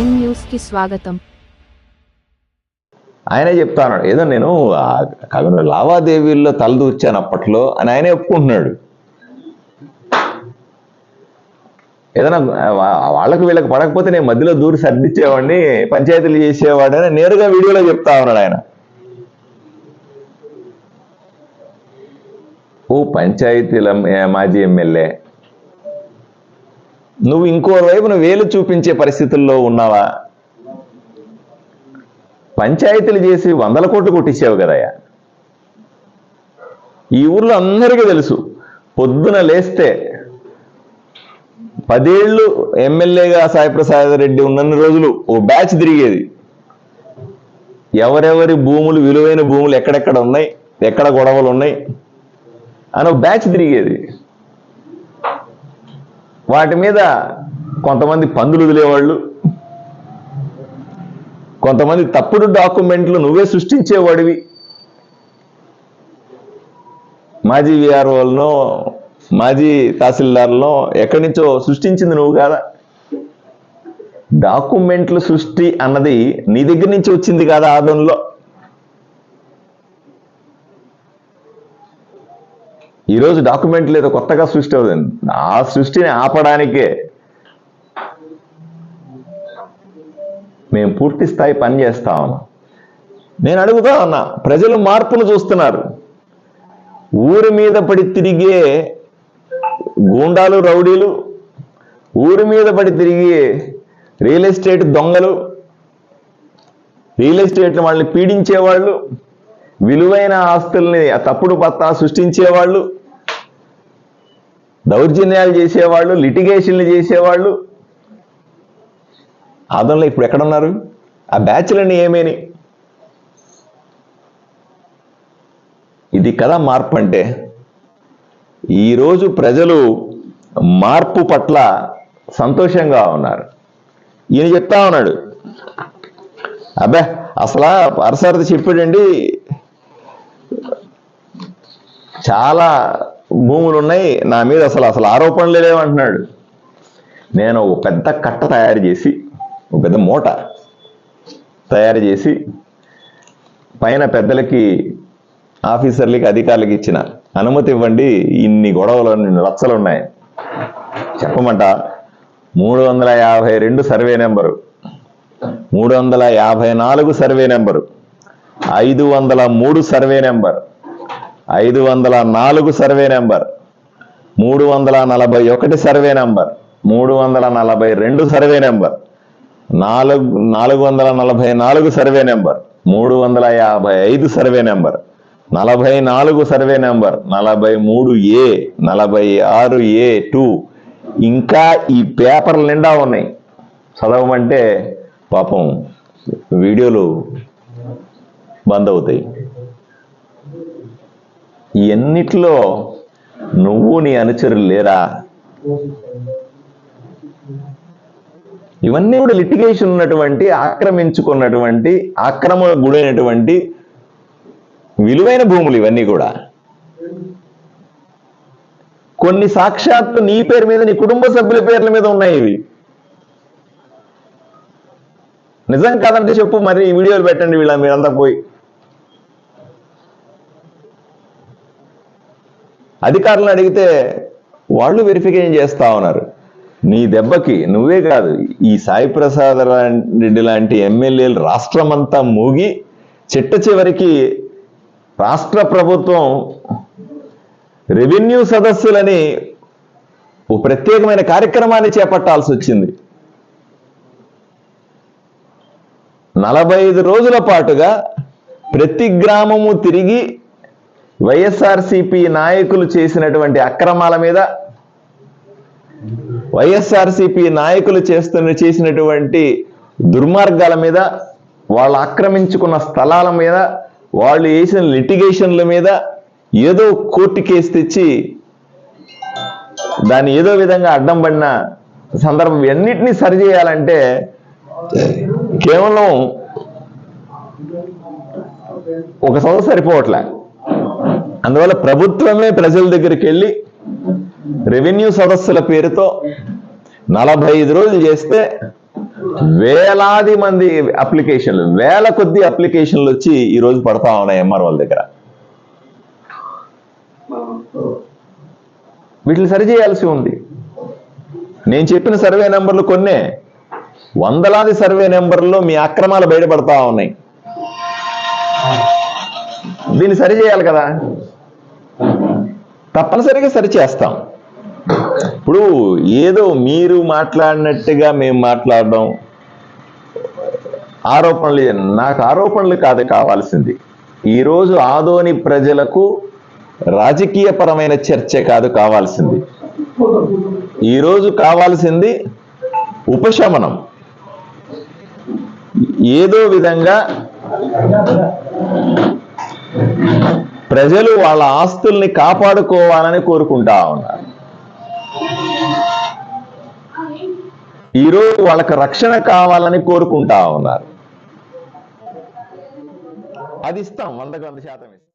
Prime న్యూస్కి స్వాగతం. ఆయనే చెప్తాను. ఏదో నేను కవిను లావాదేవీల్లో తలదూర్చాను అప్పట్లో అని ఆయనే ఒప్పుకుంటున్నాడు. ఏదైనా వాళ్ళకు వీళ్ళకి పడకపోతే నేను మధ్యలో దూరి సర్దిచ్చేవాడిని పంచాయతీలు చేసేవాడని నేరుగా వీడియోలో చెప్తా ఉన్నాడు ఆయన. ఓ పంచాయతీల మాజీ ఎమ్మెల్యే. నువ్వు ఇంకో వైపున వేలు చూపించే పరిస్థితుల్లో ఉన్నావా? పంచాయతీలు చేసి వందల కోట్లు కొట్టించావు కదయ్యా. ఈ ఊర్లో అందరికీ తెలుసు పొద్దున లేస్తే పదేళ్ళు ఎమ్మెల్యేగా సాయిప్రసాద్ రెడ్డి ఉన్నన్ని రోజులు ఓ బ్యాచ్ తిరిగేది. ఎవరెవరి భూములు విలువైన భూములు ఎక్కడెక్కడ ఉన్నాయి ఎక్కడ గొడవలు ఉన్నాయి అని ఒక బ్యాచ్ తిరిగేది. వాటి మీద కొంతమంది పందులు వదిలేవాళ్ళు. కొంతమంది తప్పుడు డాక్యుమెంట్లు నువ్వే సృష్టించేవాడివి. మాజీ విఆర్ఓలనో మాజీ తహసీల్దార్లో ఎక్కడి నుంచో సృష్టించింది నువ్వు కాదా? డాక్యుమెంట్లు సృష్టి అన్నది నీ దగ్గర నుంచి వచ్చింది కాదా ఆదంలో ఈరోజు డాక్యుమెంట్లు ఏదో కొత్తగా సృష్టి అవుతుంది. ఆ సృష్టిని ఆపడానికే మేము పూర్తి స్థాయి పని చేస్తా ఉన్నాం. నేను అడుగుతా ఉన్నా ప్రజలు మార్పును చూస్తున్నారు. ఊరి మీద పడి తిరిగే గూండాలు రౌడీలు ఊరి మీద పడి తిరిగే రియల్ ఎస్టేట్ దొంగలు రియల్ ఎస్టేట్ వాళ్ళని పీడించేవాళ్ళు విలువైన ఆస్తుల్ని తప్పుడు పత్తా సృష్టించేవాళ్ళు దౌర్జన్యాలు చేసేవాళ్ళు లిటిగేషన్లు చేసేవాళ్ళు. ఆదంలో ఇప్పుడు ఎక్కడున్నారు? ఆ బ్యాచ్లన్నీ ఏమేని? ఇది కదా మార్పు అంటే ఈరోజు ప్రజలు మార్పు పట్ల సంతోషంగా ఉన్నారు. ఈయన చెప్తా ఉన్నాడు. అబ్బా అసలు పరసారథి చెప్పాడండి చాలా భూములు ఉన్నాయి నా మీద అసలు అసలు ఆరోపణలు లేవంటున్నాడు. నేను ఒక పెద్ద కట్ట తయారు చేసి ఒక పెద్ద మూట తయారు చేసి పైన పెద్దలకి ఆఫీసర్లకి అధికారులకి ఇచ్చిన అనుమతి ఇవ్వండి ఇన్ని గొడవలు ఇన్ని రచ్చలు ఉన్నాయి చెప్పమంట? మూడు వందల యాభై రెండు సర్వే నెంబరు. మూడు వందల యాభై నాలుగు సర్వే నెంబరు. ఐదు వందల మూడు సర్వే నెంబర్. ఐదు వందల నాలుగు సర్వే నెంబర్ మూడు వందల నలభై ఒకటి సర్వే నెంబర్ మూడు వందల నలభై రెండు సర్వే నెంబర్ నాలుగు నాలుగు వందల నలభై నాలుగు సర్వే నెంబర్ మూడు వందల యాభై ఐదు సర్వే నెంబర్ నలభై నాలుగు సర్వే నెంబర్ నలభై మూడు ఏ నలభై ఆరు ఏ టూ. ఇంకా ఈ పేపర్లు నిండా ఉన్నాయి. చదవమంటే పాపం వీడియోలు బంద్ అవుతాయి. ఎన్నిట్లో నువ్వు నీ అనుచరులు లేరా? ఇవన్నీ కూడా లిటిగేషన్ ఉన్నటువంటి ఆక్రమించుకున్నటువంటి ఆక్రమణ గుడైనటువంటి విలువైన భూములు ఇవన్నీ కూడా. కొన్ని సాక్షాత్తు నీ పేరు మీద నీ కుటుంబ సభ్యుల పేర్ల మీద ఉన్నాయి ఇవి. నిజం కాదంటే చెప్పు మరి ఈ వీడియోలు పెట్టండి వీళ్ళ మీరంతా పోయి. అధికారులను అడిగితే వాళ్ళు వెరిఫికేషన్ చేస్తా ఉన్నారు. నీ దెబ్బకి నువ్వే కాదు ఈ సాయి ప్రసాద్ రెడ్డి లాంటి ఎమ్మెల్యేలు రాష్ట్రమంతా మూగి చిట్ట చివరికి రాష్ట్ర ప్రభుత్వం రెవెన్యూ సదస్సులని ఓ ప్రత్యేకమైన కార్యక్రమాన్ని చేపట్టాల్సి వచ్చింది. నలభై ఐదు రోజుల పాటుగా ప్రతి గ్రామము తిరిగి వైఎస్ఆర్సిపి నాయకులు చేసినటువంటి అక్రమాల మీద వైఎస్ఆర్సిపి నాయకులు చేస్తున్న చేసినటువంటి దుర్మార్గాల మీద వాళ్ళు ఆక్రమించుకున్న స్థలాల మీద వాళ్ళు వేసిన లిటిగేషన్ల మీద ఏదో కోర్టు కేసు తెచ్చి దాన్ని ఏదో విధంగా అడ్డం పడిన సందర్భం ఎన్నిటినీ సరిచేయాలంటే కేవలం ఒక సంవత్సరం సరిపోవట్లే. అందువల్ల ప్రభుత్వమే ప్రజల దగ్గరికి వెళ్ళి రెవెన్యూ సదస్సుల పేరుతో నలభై ఐదు రోజులు చేస్తే వేలాది మంది అప్లికేషన్లు వేల కొద్ది అప్లికేషన్లు వచ్చి ఈ రోజు పడతా ఉన్నాయి ఎంఆర్ వాళ్ళ దగ్గర. వీటిని సరిచేయాల్సి ఉంది. నేను చెప్పిన సర్వే నెంబర్లు కొన్నే. వందలాది సర్వే నెంబర్లో మీ అక్రమాలు బయటపడతా ఉన్నాయి. దీన్ని సరి చేయాలి కదా? తప్పనిసరిగా సరి చేస్తాం. ఇప్పుడు ఏదో మీరు మాట్లాడినట్టుగా మేము మాట్లాడడం ఆరోపణలు నాకు ఆరోపణలు కాదు కావాల్సింది. ఈరోజు ఆదోని ప్రజలకు రాజకీయపరమైన చర్చ కాదు కావాల్సింది. ఈరోజు కావాల్సింది ఉపశమనం. ఏదో విధంగా ప్రజలు వాళ్ళ ఆస్తుల్ని కాపాడుకోవాలని కోరుకుంటా ఉన్నారు. ఈరోజు వాళ్ళకి రక్షణ కావాలని కోరుకుంటా ఉన్నారు. అది ఇస్తాం వందకు వంద శాతం